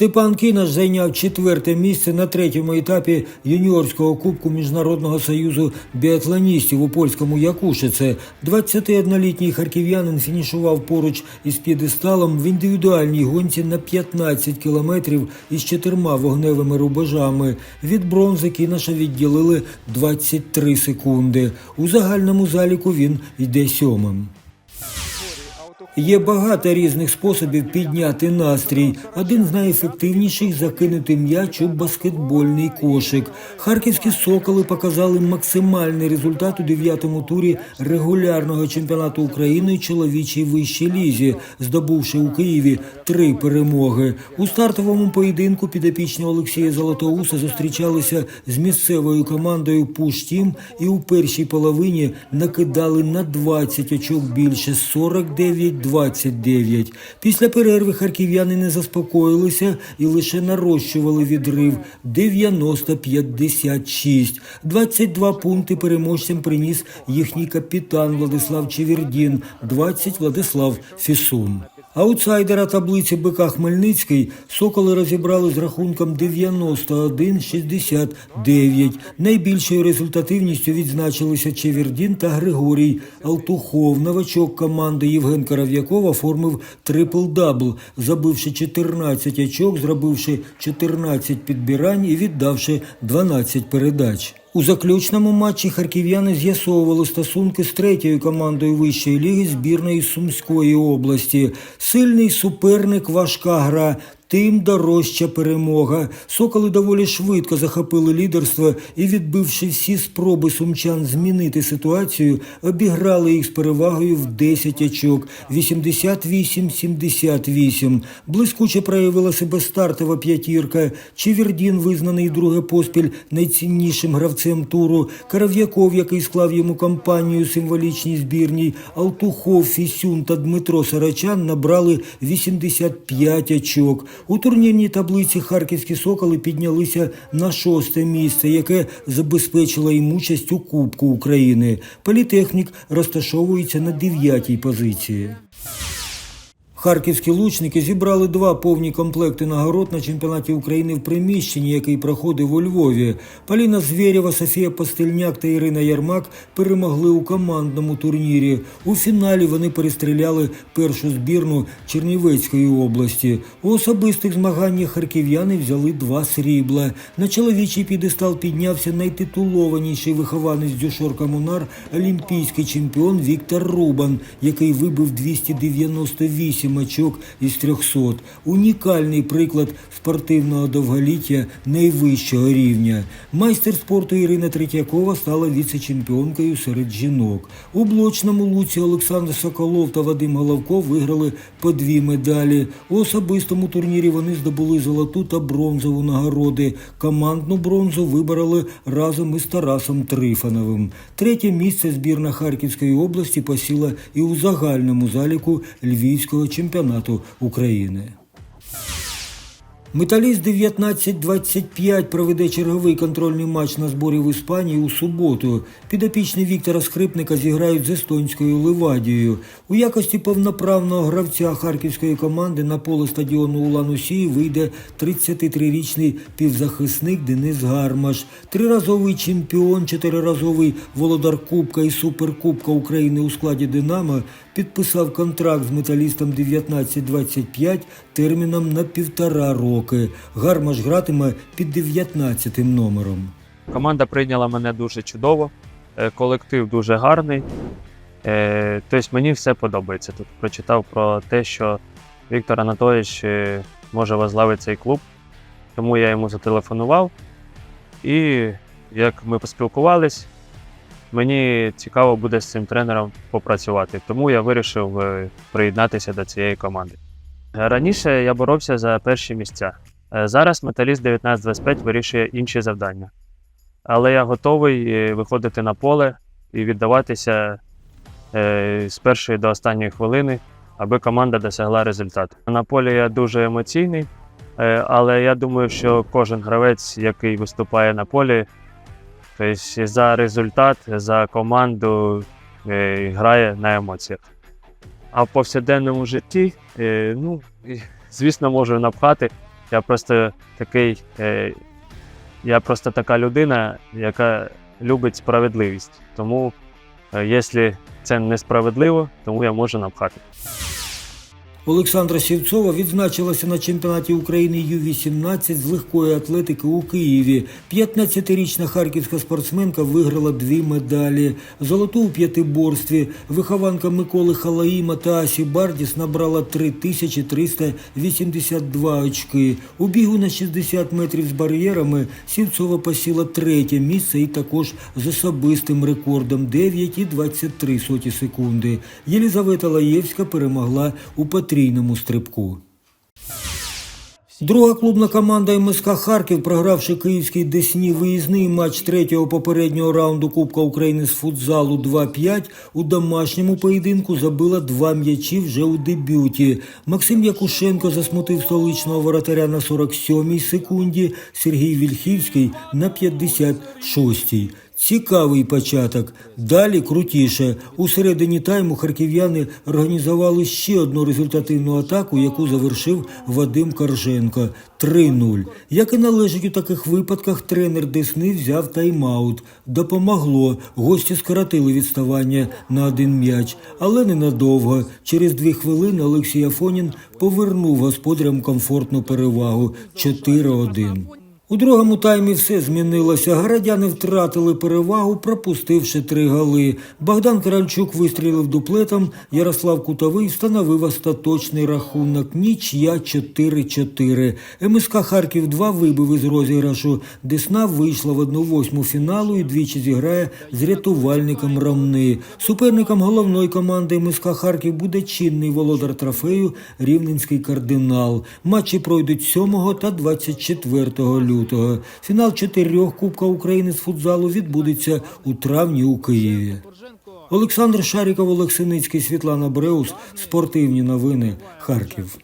Степан Кінаш зайняв четверте місце на третьому етапі юніорського кубку Міжнародного союзу біатлоністів у польському Якушице. 21-літній харків'янин фінішував поруч із п'єдесталом в індивідуальній гонці на 15 кілометрів із чотирма вогневими рубежами. Від бронзи Кінаша відділили 23 секунди. У загальному заліку він йде сьомим. Є багато різних способів підняти настрій. Один з найефективніших закинути м'яч у баскетбольний кошик. Харківські соколи показали максимальний результат у дев'ятому турі регулярного чемпіонату України чоловічій вищій лізі, здобувши у Києві три перемоги. У стартовому поєдинку підопічні Олексія Золотоуса зустрічалися з місцевою командою Пуштім і у першій половині накидали на 20 очок більше 49-29. Після перерви харків'яни не заспокоїлися і лише нарощували відрив 90-56. 22 пункти переможцям приніс їхній капітан Владислав Чевірдін, 20 Владислав Фісун. Аутсайдера таблиці БК Хмельницький соколи розібрали з рахунком 91-69. Найбільшою результативністю відзначилися Чевердін та Григорій Алтухов. Новачок команди Євген Коров'яков оформив трипл-дабл, забивши 14 очок, зробивши 14 підбирань і віддавши 12 передач. У заключному матчі харків'яни з'ясовували стосунки з третьою командою вищої ліги збірної Сумської області. Сильний суперник, важка гра. Тим дорожча перемога. Соколи доволі швидко захопили лідерство і, відбивши всі спроби сумчан змінити ситуацію, обіграли їх з перевагою в 10 очок 88-78. Блискуче проявила себе стартова п'ятірка. Чевірдін, визнаний друге поспіль найціннішим гравцем туру. Карав'яков, який склав йому компанію символічній збірній. Алтухов, Фісюн та Дмитро Сарачан набрали 85 очок. У турнірній таблиці харківські соколи піднялися на шосте місце, яке забезпечило їм участь у Кубку України. Політехнік розташовується на дев'ятій позиції. Харківські лучники зібрали два повні комплекти нагород на чемпіонаті України в приміщенні, який проходив у Львові. Поліна Звєрєва, Софія Постельняк та Ірина Ярмак перемогли у командному турнірі. У фіналі вони перестріляли першу збірну Чернівецької області. У особистих змаганнях харків'яни взяли два срібла. На чоловічий підестал піднявся найтитулованіший вихованець Дюшор Комунар, олімпійський чемпіон Віктор Рубан, який вибив 298 очок із 300. Унікальний приклад спортивного довголіття найвищого рівня. Майстер спорту Ірина Третьякова стала віце-чемпіонкою серед жінок. У блочному луці Олександр Соколов та Вадим Головков виграли по дві медалі. У особистому турнірі вони здобули золоту та бронзову нагороди. Командну бронзу вибороли разом із Тарасом Трифоновим. Третє місце збірна Харківської області посіла і у загальному заліку Львівського чемпіонату України. Металіст 19-25 проведе черговий контрольний матч на зборі в Іспанії у суботу. Підопічні Віктора Скрипника зіграють з естонською Ливадією. У якості повноправного гравця харківської команди на поле стадіону Улан-Усі вийде 33-річний півзахисник Денис Гармаш, триразовий чемпіон, чотириразовий володар Кубка і Суперкубка України у складі Динамо підписав контракт з металістом 19-25 терміном на півтора роки. Гармаш гратиме під 19 номером. Команда прийняла мене дуже чудово, е, колектив дуже гарний. Тобто мені все подобається. Тут прочитав про те, що Віктор Анатолійович е, може возглавити цей клуб, тому я йому зателефонував. І як ми поспілкувались, мені цікаво буде з цим тренером попрацювати. Тому я вирішив е, приєднатися до цієї команди. Раніше я боровся за перші місця. Е, Зараз металіст 1925 вирішує інші завдання. Але я готовий е, виходити на поле і віддаватися е, з першої до останньої хвилини, аби команда досягла результату. На полі я дуже емоційний, е, але я думаю, що кожен гравець, який виступає на полі, тобто за результат, за команду е, грає на емоціях. А в повсякденному житті, е, ну, звісно, можу напхати Я просто такий, е, я просто така людина, яка любить справедливість. Тому, якщо це несправедливо, тому я можу напхати. Олександра Сівцова відзначилася на чемпіонаті України Ю-18 з легкої атлетики у Києві. 15-річна харківська спортсменка виграла дві медалі. Золоту у п'ятиборстві. Вихованка Миколи Халаїма та Асі Бардіс набрала 3382 очки. У бігу на 60 метрів з бар'єрами Сівцова посіла третє місце і також з особистим рекордом 9,23 секунди. Єлізавета Лаєвська перемогла у потрійному стрибку. Друга клубна команда МСК Харків, програвши київський Десні виїзний матч третього попереднього раунду Кубка України з футзалу 2-5, у домашньому поєдинку забила два м'ячі вже у дебюті. Максим Якушенко засмутив столичного воротаря на 47-й секунді, Сергій Вільхівський на 56-й. Цікавий початок. Далі крутіше. У середині тайму харків'яни організували ще одну результативну атаку, яку завершив Вадим Корженко. 3-0. Як і належить у таких випадках, тренер Десни взяв тайм-аут. Допомогло. Гості скоротили відставання на один м'яч, але ненадовго. Через дві хвилини Олексій Афонін повернув господарям комфортну перевагу 4-1. У другому таймі все змінилося. Городяни втратили перевагу, пропустивши три голи. Богдан Каральчук вистрілив дуплетом, Ярослав Кутовий встановив остаточний рахунок. Нічия 4-4. МСК Харків 2 вибив із розіграшу. Десна вийшла в 1-8 фіналу і двічі зіграє з рятувальником Ромни. Суперником головної команди МСК Харків буде чинний володар трофею Рівненський кардинал. Матчі пройдуть 7 та 24 лютого. Фінал чотирьох Кубка України з футзалу відбудеться у травні у Києві. Олександр Шаріков, Олексиницький, Світлана Бреус. Спортивні новини. Харків.